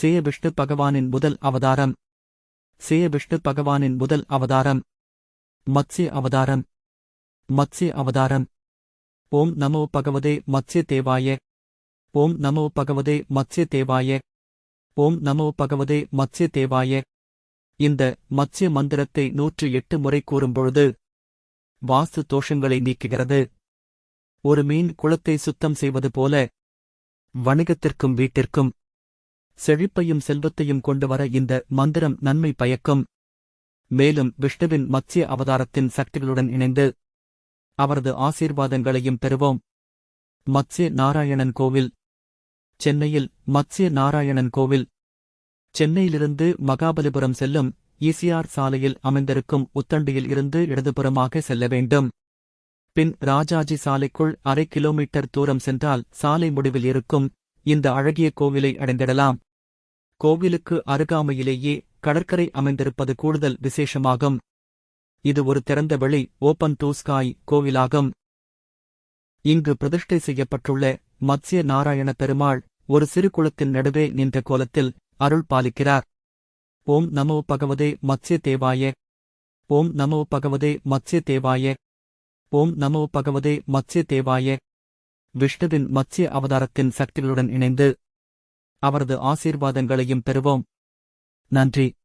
சேய விஷ்ணு பகவானின் முதல் அவதாரம். சேய விஷ்ணு பகவானின் முதல் அவதாரம். மத்ஸ்ய அவதாரம். மத்ஸ்ய அவதாரம். ஓம் நமோ பகவதே மத்ஸ்ய தேவாய. ஓம் நமோ பகவதே மத்ஸ்ய தேவாய. ஓம் நமோ பகவதே மத்ஸ்ய தேவாய. இந்த மத்ஸ்ய மந்திரத்தை நூற்று எட்டு முறை கூறும்பொழுது வாஸ்து தோஷங்களை நீக்குகிறது. ஒரு மீன் குளத்தை சுத்தம் செய்வது போல வணிகத்திற்கும் வீட்டிற்கும் செழிப்பையும் செல்வத்தையும் கொண்டு வர இந்த மந்திரம் நன்மை பயக்கும். மேலும் விஷ்ணுவின் மத்ய அவதாரத்தின் சக்திகளுடன் இணைந்து அவரது ஆசீர்வாதங்களையும் பெறுவோம். மத்ய நாராயணன் கோவில். சென்னையில் மத்ஸ்ய நாராயணன் கோவில். சென்னையிலிருந்து மகாபலிபுரம் செல்லும் ஈசிஆர் சாலையில் அமைந்திருக்கும் உத்தண்டியில் இருந்து இடதுபுறமாக செல்ல வேண்டும். பின் ராஜாஜி சாலைக்குள் அரை கிலோமீட்டர் தூரம் சென்றால் சாலை முடிவில் இருக்கும். இந்த அழகிய கோவிலை அடைந்திடலாம். கோவிலுக்கு அருகாமையிலேயே கடற்கரை அமைந்திருப்பது கூடுதல் விசேஷமாகும். இது ஒரு திறந்த வெளி ஓபன் டு ஸ்காய் கோவிலாகும். இங்கு பிரதிஷ்டை செய்யப்பட்டுள்ள மத்ஸ்ய நாராயண பெருமாள் ஒரு சிறு குளத்தின் நடுவே நின்ற கோலத்தில் அருள் பாலிக்கிறார். ஓம் நமோ பகவதே மத்ஸ்ய தேவாய. ஓம் நமோ பகவதே மத்ஸ்ய தேவாய. ஓம் நமோ பகவதே மத்ஸ்ய தேவாய. விஷ்ணுவின் மத்ஸ்ய அவதாரத்தின் சக்திகளுடன் இணைந்து அவரது ஆசீர்வாதங்களையும் பெறுவோம். நன்றி.